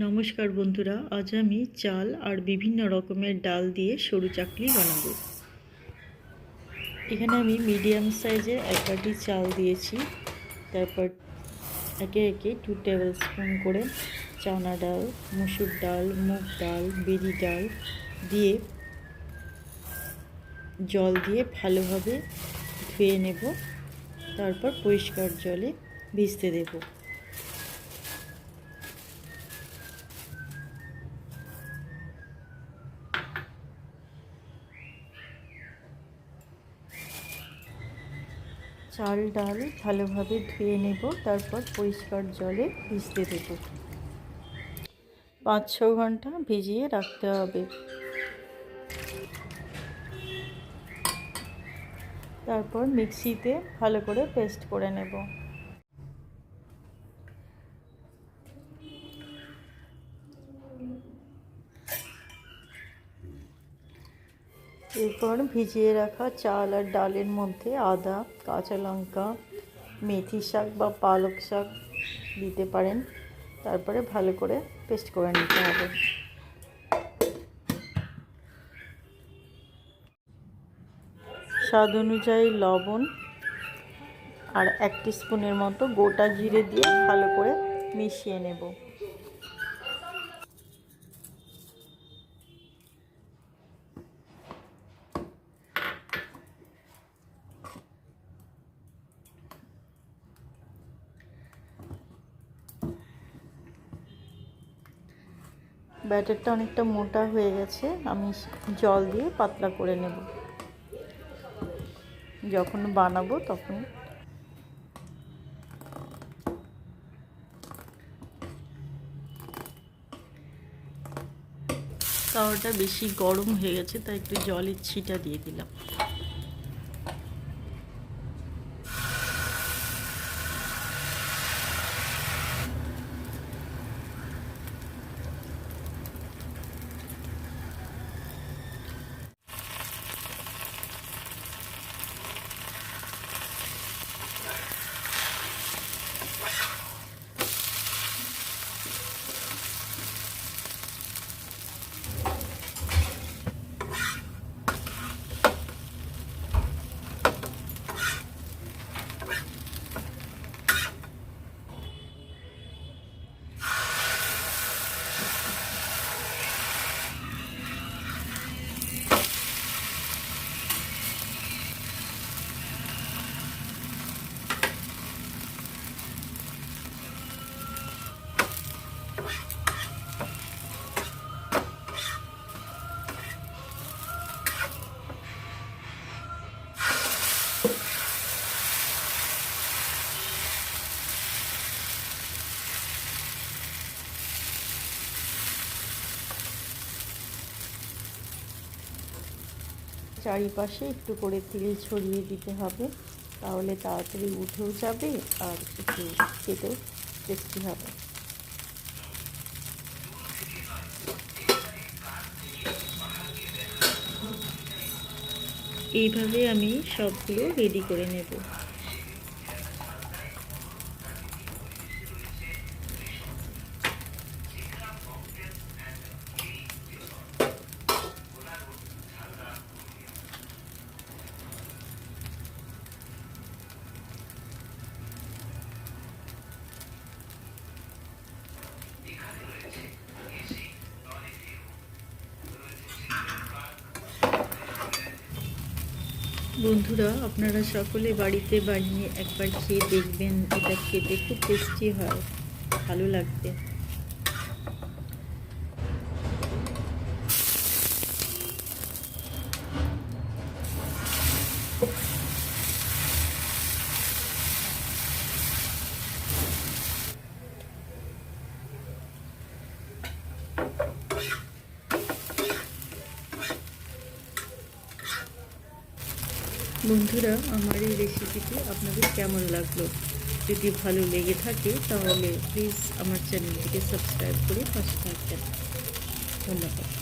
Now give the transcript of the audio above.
নমস্কার বন্ধুরা, আজ আমি চাল আর বিভিন্ন রকমের ডাল দিয়ে সরু চাকলি বানাবো। এখানে আমি মিডিয়াম সাইজের এক বাটি চাল দিয়েছি। তারপর একে একে টু টেবিল স্পুন করে চানা ডাল, মুসুর ডাল, মুগ ডাল বিরি ডাল দিয়ে জল দিয়ে ভালোভাবে ধুয়ে নেব। তারপর পরিষ্কার জলে ভিজতে দেবো। চাল, ডাল ভালোভাবে ধুয়ে নেব, তারপর পরিষ্কার জলে ভিজতে দেব। পাঁচ, ছ ঘণ্টা ভিজিয়ে রাখতে হবে। তারপর মিক্সিতে ভালো করে পেস্ট করে নেব। এরপর ভিজিয়ে রাখা চাল আর ডালের মধ্যে আদা, কাঁচা লঙ্কা, মেথি শাক বা পালক শাক দিতে পারেন। তারপরে ভালো করে পেস্ট করে নিতে হবে। স্বাদ অনুযায়ী লবণ আর এক স্পুনের মতো গোটা জিরে দিয়ে ভালো করে মিশিয়ে নেব। ব্যাটারটা অনেকটা মোটা হয়ে গেছে, আমি জল দিয়ে পাতলা করে নেব। যখন বানাবো তখন। তাওয়াটা বেশি গরম হয়ে গেছে, তাই একটু জলের ছিটা দিয়ে দিলাম। চারিপাশে একটু করে তেল ছড়িয়ে দিতে হবে। তাহলে তাড়াতাড়ি উঠেও যাবে আর একটু খেতেও টেস্টি হবে। এইভাবে আমি সবগুলো রেডি করে নেব। বন্ধুরা, আপনারা সকলে বাড়িতে বানিয়ে একবার খেয়ে দেখবেন। এটা খেতে খুব টেস্টি হয়, ভালো লাগবে। বন্ধুরা আমার এই রেসিপিটি আপনাদের কেমন লাগলো যদি ভালো লেগে থাকে তাহলে প্লিজ আমার চ্যানেলটিকে সাবস্ক্রাইব করে পাশে থাকবেন ধন্যবাদ